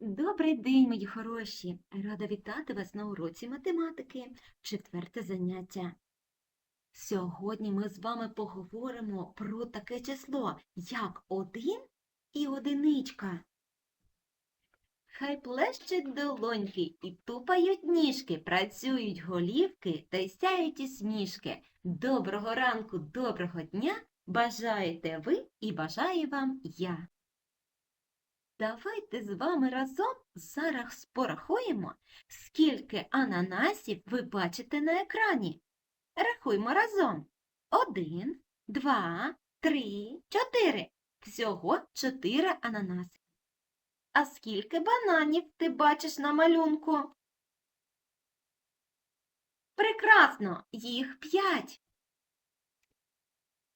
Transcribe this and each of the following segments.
Добрий день, мої хороші! Рада вітати вас на уроці математики, четверте заняття. Сьогодні ми з вами поговоримо про таке число, як один і одиничка. Хай плещуть долоньки і тупають ніжки, працюють голівки та й сяють усмішки. Доброго ранку, доброго дня! Бажаєте ви і бажаю вам я. Давайте з вами разом зараз порахуємо, скільки ананасів ви бачите на екрані. Рахуймо разом. Один, два, три, чотири. Всього чотири ананаси. А скільки бананів ти бачиш на малюнку? Прекрасно, їх п'ять.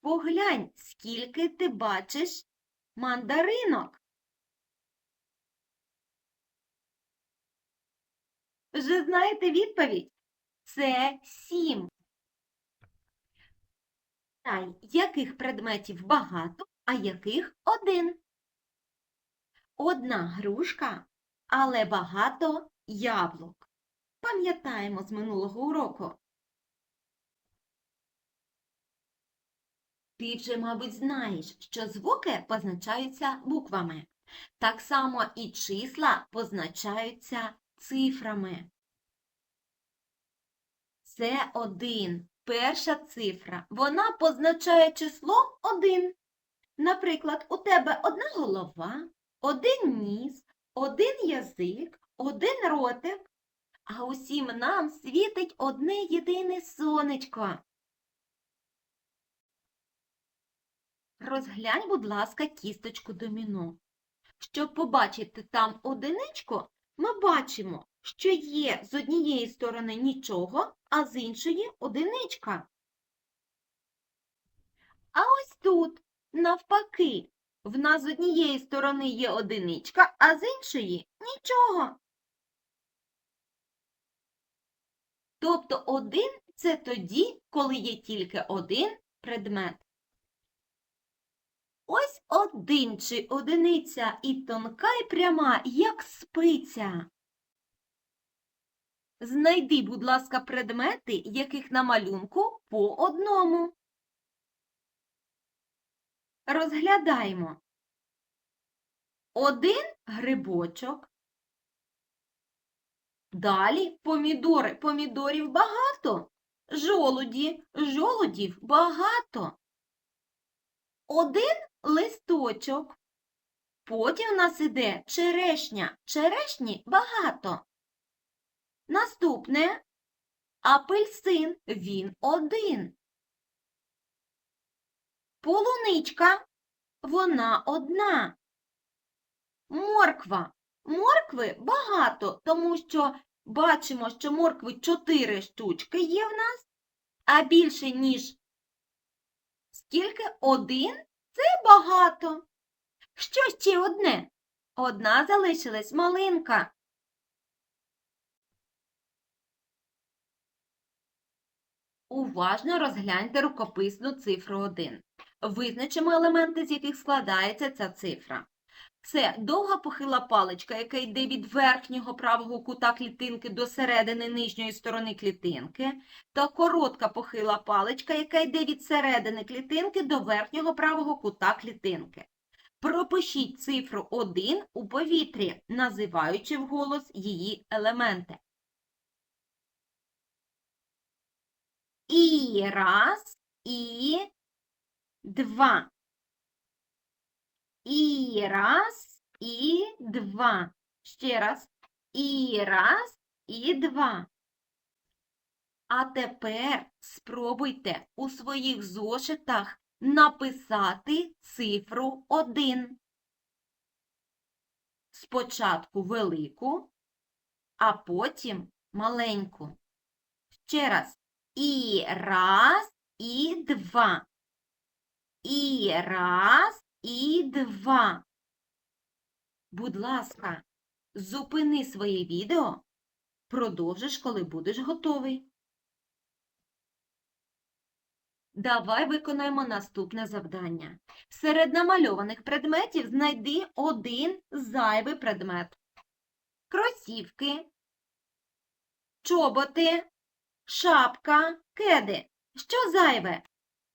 Поглянь, скільки ти бачиш мандаринок. Вже знаєте відповідь? Це сім. Тай, яких предметів багато, а яких один? Одна грушка, але багато яблук. Пам'ятаємо з минулого уроку. Ти вже, мабуть, знаєш, що звуки позначаються буквами. Так само і числа позначаються цифрами. Це один. Перша цифра. Вона позначає число один. Наприклад, у тебе одна голова, один ніс, один язик, один ротик, а усім нам світить одне єдине сонечко. Розглянь, будь ласка, кісточку доміно. Щоб побачити там одиничку, ми бачимо, що є з однієї сторони нічого, а з іншої одиничка. А ось тут, навпаки, в нас з однієї сторони є одиничка, а з іншої нічого. Тобто один це тоді, коли є тільки один предмет. Один чи одиниця і тонка й пряма, як спиця. Знайди, будь ласка, предмети, яких на малюнку по одному. Розглядаємо. Один грибочок. Далі помідори. Помідорів багато. Жолуді. Жолудів багато. Один листочок. Потім в нас іде черешня. Черешні багато. Наступне апельсин. Він один. Полуничка. Вона одна. Морква. Моркви багато, тому що бачимо, що моркви чотири штучки є в нас, а більше, ніж скільки один це багато. Що ще одне? Одна залишилась малинка. Уважно розгляньте рукописну цифру 1. Визначимо елементи, з яких складається ця цифра. Це довга похила паличка, яка йде від верхнього правого кута клітинки до середини нижньої сторони клітинки, та коротка похила паличка, яка йде від середини клітинки до верхнього правого кута клітинки. Пропишіть цифру 1 у повітрі, називаючи вголос її елементи. І раз, і два. І раз, і два. Ще раз. І раз, і два. А тепер спробуйте у своїх зошитах написати цифру 1. Спочатку велику, а потім маленьку. Ще раз. І раз, і два. І раз, і два. Будь ласка, зупини своє відео, продовжиш, коли будеш готовий. Давай виконаємо наступне завдання. Серед намальованих предметів знайди один зайвий предмет. кросівки, чоботи, шапка, кеди. Що зайве?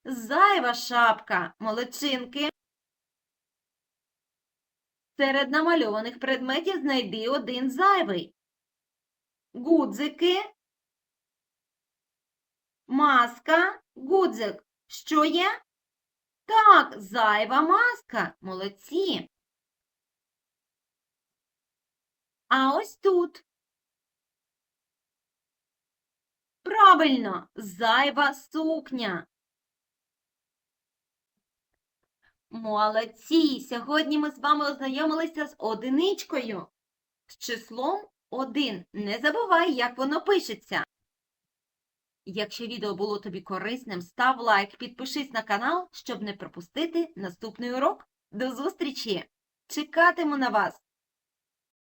Зайва шапка, молодчинки. Серед намальованих предметів знайди один зайвий. Гудзики, маска, гудзик. Що є? Так, зайва маска. Молодці. А ось тут. Правильно, зайва сукня. Молодці! Сьогодні ми з вами ознайомилися з одиничкою, з числом 1. Не забувай, як воно пишеться. Якщо відео було тобі корисним, став лайк, підпишись на канал, щоб не пропустити наступний урок. До зустрічі! Чекатиму на вас!